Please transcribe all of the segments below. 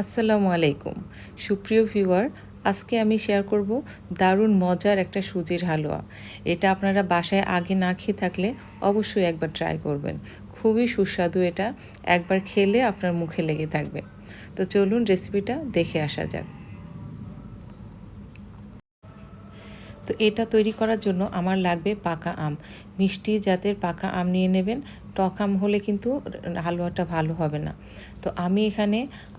আসসালামু আলাইকুম। সুপ্রিয় ভিউয়ার, আজকে আমি শেয়ার করব দারুণ মজার একটা সুজির হালুয়া। এটা আপনারা বাসায় আগে না খেয়ে থাকলে অবশ্যই একবার ট্রাই করবেন। খুবই সুস্বাদু এটা, একবার খেলে আপনার মুখে লেগে থাকবে। তো চলুন রেসিপিটা দেখে আসা যাক। তো এটা তৈরি করার জন্য আমার লাগবে পাকা আম। মিষ্টি জাতের পাকা আম নিয়ে নেবেন। টক আম হলে কিন্তু হালুয়াটা ভালো হবে না। তো আমি এখানে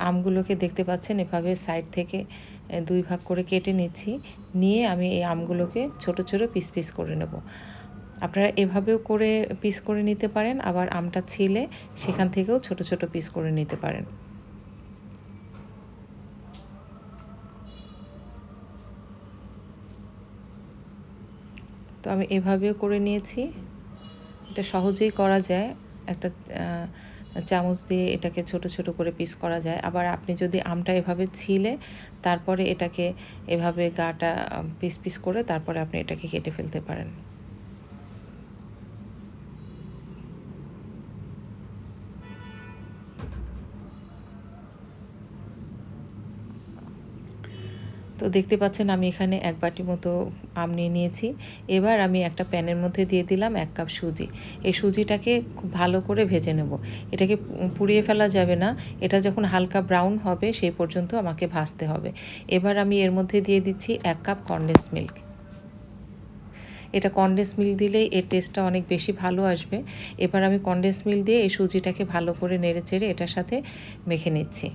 আমগুলোকে দেখতে পাচ্ছেন, এভাবে সাইড থেকে দুই ভাগ করে কেটে নিচ্ছি। নিয়ে আমি এই আমগুলোকে ছোট ছোট পিস পিস করে নেব। আপনারা এভাবেও করে পিস করে নিতে পারেন, আবার আমটা ছিলে সেখান থেকেও ছোট ছোট পিস করে নিতে পারেন। তো আমি এভাবেও করে নিয়েছি। এটা সহজেই করা যায়। একটা চামচ দিয়ে এটাকে ছোট ছোট করে পিস করা যায়। আবার আপনি যদি আমটা এভাবে ছিলে, তারপরে এটাকে এভাবে গাটা পিস পিস করে তারপরে আপনি এটাকে কেটে ফেলতে পারেন। তো দেখতে পাচ্ছেন আমি এখানে এক বাটি মতো আম নিয়ে নিয়েছি। এবার আমি একটা প্যানের মধ্যে দিয়ে দিলাম এক কাপ সুজি। এই সুজিটাকে খুব ভালো করে ভেজে নেব। এটাকে পুড়িয়ে ফেলা যাবে না। এটা যখন হালকা ব্রাউন হবে সেই পর্যন্ত আমাকে ভাজতে হবে। এবার আমি এর মধ্যে দিয়ে দিচ্ছি এক কাপ কন্ডেন্স মিল্ক এটা কন্ডেন্স মিল্ক দিলেই এর টেস্টটা অনেক বেশি ভালো আসবে। এবার আমি কন্ডেন্স মিল দিয়ে এই সুজিটাকে ভালো করে নেড়ে চেড়ে এটার সাথে মেখে নিচ্ছি।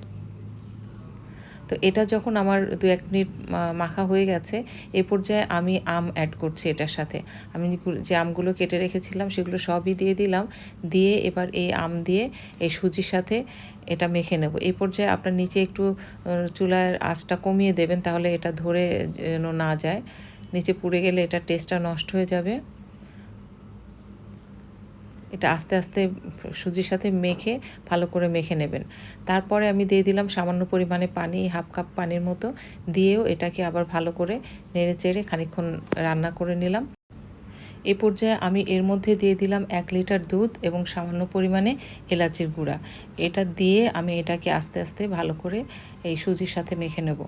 তো এটা যখন আমার দু এক মিনিট মাখা হয়ে গেছে, এ পর্যায়ে আমি আম অ্যাড করছি এটার সাথে। আমি যে আমগুলো কেটে রেখেছিলাম সেগুলো সবই দিয়ে দিলাম, দিয়ে এবার এই আম দিয়ে এই সুজির সাথে এটা মেখে নেব। এই পর্যায়ে আপনার নিচে একটু চুলার আঁচটা কমিয়ে দেবেন, তাহলে এটা ধরে, যেন না যায়। নিচে পুড়ে গেলে এটা টেস্টটা নষ্ট হয়ে যাবে। এটা আস্তে আস্তে সুজির সাথে মেখে, ভালো করে মেখে নেবেন। তারপরে আমি দিয়ে দিলাম সামান্য পরিমাণে পানি, হাফ কাপ পানির মতো। দিয়েও এটাকে আবার ভালো করে নেড়ে চেড়ে খানিক্ষণ রান্না করে নিলাম। এ পর্যায়ে আমি এর মধ্যে দিয়ে দিলাম এক লিটার দুধ এবং সামান্য পরিমাণে এলাচির গুঁড়া। এটা দিয়ে আমি এটাকে আস্তে আস্তে ভালো করে এই সুজির সাথে মেখে নেব।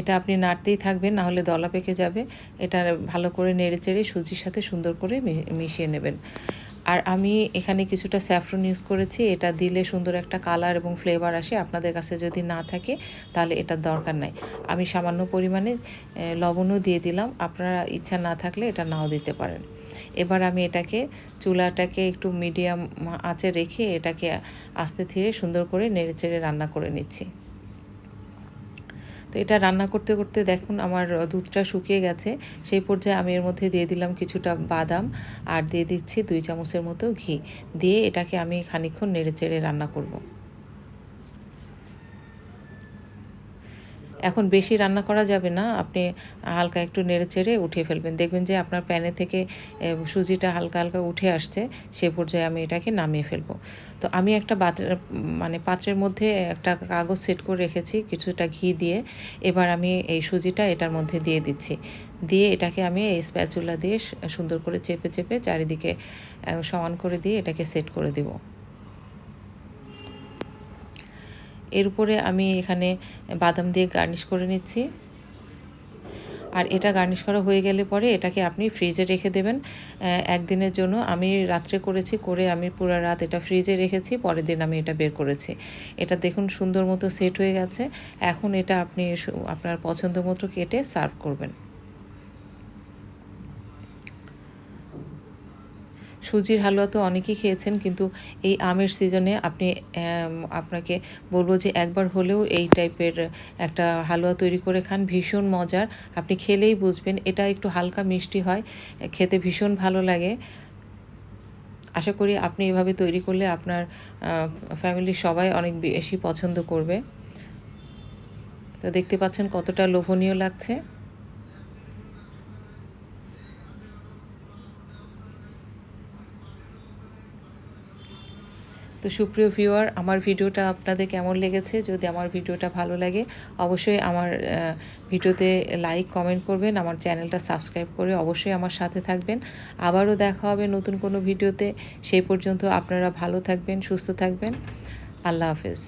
এটা আপনি নাড়তেই থাকবেন নাহলে দলা পেকে যাবে। এটা ভালো করে নেড়ে চেড়ে সুজির সাথে সুন্দর করে মিশিয়ে নেবেন। আর আমি এখানে কিছুটা স্যাফরন ইউজ করেছি, এটা দিলে সুন্দর একটা কালার এবং ফ্লেভার আসে। আপনাদের কাছে যদি না থাকে, তাহলে এটার দরকার নাই। আমি সামান্য পরিমাণে লবণও দিয়ে দিলাম। আপনারা ইচ্ছা না থাকলে এটা নাও দিতে পারেন। এবার আমি এটাকে, চুলাটাকে একটু মিডিয়াম আঁচে রেখে এটাকে আস্তে ধীরে সুন্দর করে নেড়ে চেড়ে রান্না করে নিচ্ছি। তো এটা রান্না করতে করতে দেখুন আমার দুধটা শুকিয়ে গেছে। সেই পর্যায়ে আমি এর মধ্যে দিয়ে দিলাম কিছুটা বাদাম আর দিয়ে দিচ্ছি দুই চামচের মতো ঘি। দিয়ে এটাকে আমি খানিক্ষণ নেড়ে চেড়ে রান্না করব। এখন বেশি রান্না করা যাবে না। আপনি হালকা একটু নেড়ে চেড়ে উঠিয়ে ফেলবেন। দেখবেন যে আপনার প্যানে থেকে সুজিটা হালকা হালকা উঠে আসছে, সে পর্যায়ে আমি এটাকে নামিয়ে ফেলব। তো আমি একটা মানে পাত্রের মধ্যে একটা কাগজ সেট করে রেখেছি, কিছুটা ঘি দিয়ে। এবার আমি এই সুজিটা এটার মধ্যে দিয়ে দিচ্ছি। দিয়ে এটাকে আমি এই স্প্যাচুলা দিয়ে সুন্দর করে চেপে চেপে চারিদিকে সমান করে দিয়ে এটাকে সেট করে দেবো। এর উপরে আমি এখানে বাদাম দিয়ে গার্নিশ করে নিচ্ছি। আর এটা গার্নিশ করা হয়ে গেলে পরে এটাকে আপনি ফ্রিজে রেখে দেবেন একদিনের জন্য। আমি রাত্রে করেছি, করে আমি পুরো রাত এটা ফ্রিজে রেখেছি, পরের দিন আমি এটা বের করেছি। এটা দেখুন সুন্দর মতো সেট হয়ে গেছে। এখন এটা আপনি আপনার পছন্দ মতো কেটে সার্ভ করবেন। সুজির হালুয়া তো অনেকেই খেয়েছেন, কিন্তু এই আমের সিজনে আপনি আপনাকে বলব যে একবার হলেও এই টাইপের একটা হালুয়া তৈরি করে খান, ভীষণ মজার। আপনি খেলেই বুঝবেন, এটা একটু হালকা মিষ্টি হয়, খেতে ভীষণ ভালো লাগে। আশা করি আপনি এভাবে তৈরি করলে আপনার ফ্যামিলির সবাই অনেক বেশি পছন্দ করবে। তো দেখতে পাচ্ছেন কতটা লোভনীয় লাগছে। তো সুপ্রিয় ভিউয়ার আমার ভিডিওটা আপনাদের কেমন লেগেছে? যদি আমার ভিডিওটা ভালো লাগে, অবশ্যই আমার ভিডিওতে লাইক কমেন্ট করবেন, আমার চ্যানেলটা সাবস্ক্রাইব করে অবশ্যই আমার সাথে থাকবেন। আবারও দেখা হবে নতুন কোনো ভিডিওতে। সেই পর্যন্ত আপনারা ভালো থাকবেন, সুস্থ থাকবেন। আল্লাহ হাফেজ।